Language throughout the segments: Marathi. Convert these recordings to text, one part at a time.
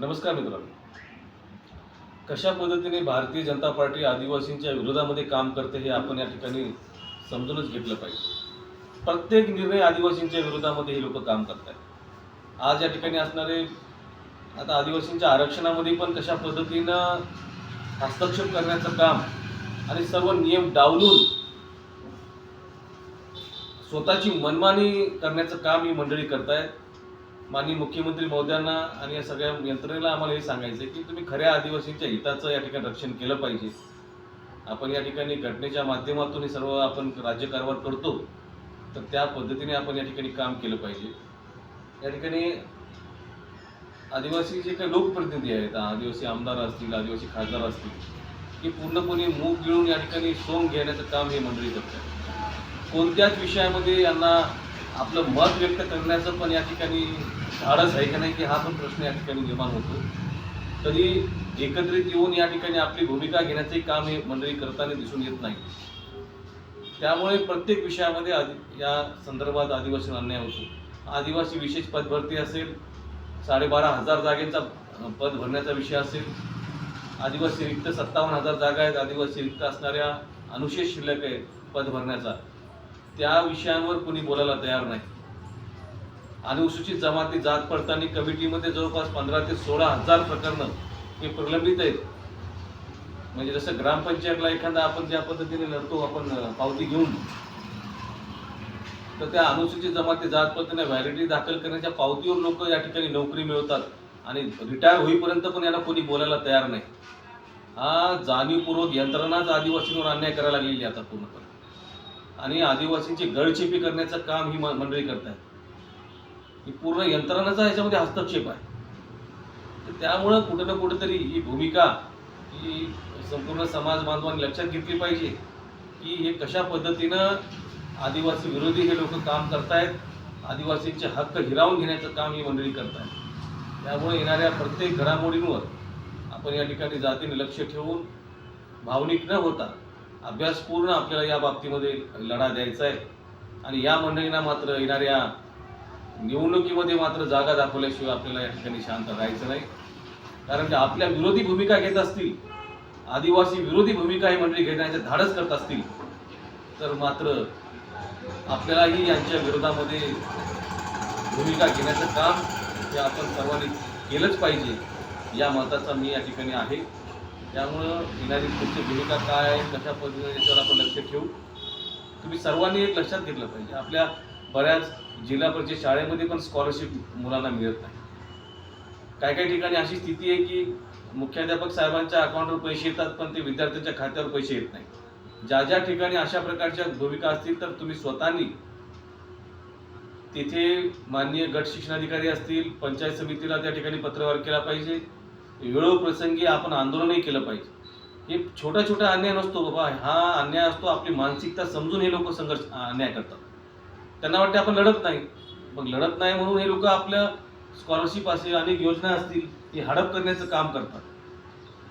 नमस्कार मित्रांनो. कशा पद्धतीने भारतीय जनता पार्टी आदिवासींच्या विरोधामध्ये काम करते हे आपण या ठिकाणी समजूनच घेतलं पाहिजे. प्रत्येक निर्णय आदिवासींच्या विरोधामध्ये हे लोक काम करत आहेत आज या ठिकाणी असणारे आता आदिवासींच्या आरक्षणामध्ये पण कशा पद्धतीनं हस्तक्षेप करण्याचं काम आणि सर्व नियम डावलून स्वतःची मनमानी करण्याचं काम ही मंडळी करतायत. माननीय मुख्यमंत्री महोदयांना आणि या सगळ्या यंत्रणेला आम्हाला हे सांगायचं आहे की तुम्ही खऱ्या आदिवासींच्या हिताचं या ठिकाणी रक्षण केलं पाहिजे. आपण या ठिकाणी घटनेच्या माध्यमातून हे सर्व आपण राज्यकारभार करतो तर त्या पद्धतीने आपण या ठिकाणी काम केलं पाहिजे. या ठिकाणी आदिवासी जे काही लोकप्रतिनिधी आहेत आदिवासी आमदार असतील आदिवासी खासदार असतील हे पूर्णपणे मूग गिळून या ठिकाणी सोंग घेण्याचं काम हे मंडळी करतात. कोणत्याच विषयामध्ये यांना आपलं मत व्यक्त करण्याचं पण या ठिकाणी धाडस आहे का नाही की हा पण प्रश्न या ठिकाणी निर्माण होतो. तरी एकत्रित येऊन या ठिकाणी आपली भूमिका घेण्याचे काम हे मंडळी करताना दिसून येत नाही. त्यामुळे प्रत्येक विषयामध्ये आदि या संदर्भात आदिवासी अन्याय होतो. आदिवासी विशेष पदभरती असेल साडेबारा हजार जागेचा पद भरण्याचा विषय असेल आदिवासी रिक्त सत्तावन्न हजार जागा आहेत आदिवासी रिक्त असणाऱ्या अनुशेष शिल्लक आहे पद भरण्याचा. त्या विषयांवर कुणी बोलायला तयार नाही. अनुसूचित जमाती जात पडताळणी कमिटीमध्ये जवळपास पंधरा ते सोळा हजार प्रकरणं हे प्रलंबित आहेत. म्हणजे जसं ग्रामपंचायतला एखादा आपण ज्या पद्धतीने लढतो आपण पावती घेऊन तर त्या अनुसूचित जमाती जात पद्धतीने व्हॅलिडिटी दाखल करण्याच्या पावतीवर लोक या ठिकाणी नोकरी मिळवतात आणि रिटायर होईपर्यंत पण याला कोणी बोलायला तयार नाही. हा जाणीवपूर्वक यंत्रणाच आदिवासींवर अन्याय करायला लागलेली आता पूर्णपणे. आणि आदिवासींची गळचेपी करण्याचं काम ही म- मंडळी आहेत ही पूर्ण यंत्रणाचा याच्यामध्ये हस्तक्षेप आहे. तर त्यामुळं कुठं ना कुठेतरी ही भूमिका ही संपूर्ण समाज बांधवांनी लक्षात घेतली पाहिजे की हे कशा पद्धतीनं आदिवासी विरोधी हे लोक काम करतायत आदिवासींचे हक्क हिरावून घेण्याचं काम ही मंडळी करतायत. त्यामुळे येणाऱ्या प्रत्येक घडामोडींवर आपण या ठिकाणी जातीने लक्ष ठेवून भावनिक न होता अभ्यासपूर्ण आपल्याला या बाबतीमध्ये लढा द्यायचा आहे. आणि या मंडळींना मात्र येणाऱ्या निवडणुकीमध्ये मात्र जागा दाखवल्याशिवाय आपल्याला या ठिकाणी शांत राहायचं नाही. कारण की आपल्या विरोधी भूमिका घेत असतील आदिवासी विरोधी भूमिका ही मंडळी घेण्याचे धाडस करत असतील तर मात्र आपल्यालाही यांच्या विरोधामध्ये भूमिका घेण्याचं काम हे आपण सर्वांनी केलंच पाहिजे. या मताचा मी या ठिकाणी आहे. त्यामुळं येणारी पुढची भूमिका काय आहे कशा पद्धतीने याच्यावर आपण लक्ष ठेवू? तुम्ही सर्वांनी एक लक्षात घेतलं पाहिजे. आपल्या बऱ्याच जिल्हा परिषद शाळेमध्ये पण स्कॉलरशिप मुलांना मिळत नाही. काही काही ठिकाणी अशी स्थिती आहे की मुख्याध्यापक साहेबांच्या अकाउंटवर पैसे येतात पण ते विद्यार्थ्यांच्या खात्यावर पैसे येत नाही. ज्या ज्या ठिकाणी अशा प्रकारच्या भूमिका असतील तर तुम्ही स्वतःनी तिथे माननीय गट शिक्षणाधिकारी असतील पंचायत समितीला त्या ठिकाणी पत्रव्यवहार केला पाहिजे. वेळोप्रसंगी आपण आंदोलनही केलं पाहिजे. हे छोटा छोटा अन्याय नसतो बाबा हा अन्याय असतो आपली मानसिकता समजून हे लोक संघर्ष अन्याय करतात. त्यांना वाटते आपण लढत नाही. मग लढत नाही म्हणून हे लोक आपल्या स्कॉलरशिप असेल अनेक योजना असतील ती हडप करण्याचं काम करतात.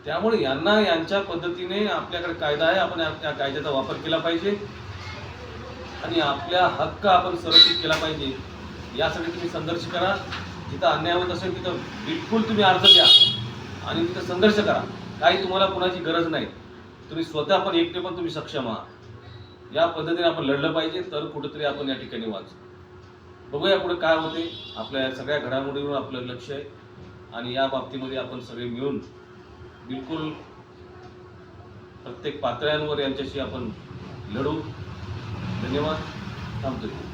त्यामुळे यांना यांच्या पद्धतीने आपल्याकडे कायदा आहे आपण त्या कायद्याचा वापर केला पाहिजे. आणि आपल्या हक्क आपण संरक्षित केला पाहिजे. यासाठी तुम्ही संघर्ष करा. जिथं अन्याय होत असेल तिथं बिलकुल तुम्ही अर्ज द्या आणि तिथं संघर्ष करा. काही तुम्हाला कोणाची गरज नाही. तुम्ही स्वतः पण एकटे पण तुम्ही सक्षम आहात. या पद्धतीने आपण लढलं पाहिजे तर कुठेतरी आपण या ठिकाणी वाचू. बघूया पुढे काय होते. आपल्या सगळ्या घडामोडीवर आपलं लक्ष आहे. आणि या बाबतीमध्ये आपण सगळे मिळून बिलकुल प्रत्येक पातळ्यांवर यांच्याशी आपण लढू. धन्यवाद. थांबतो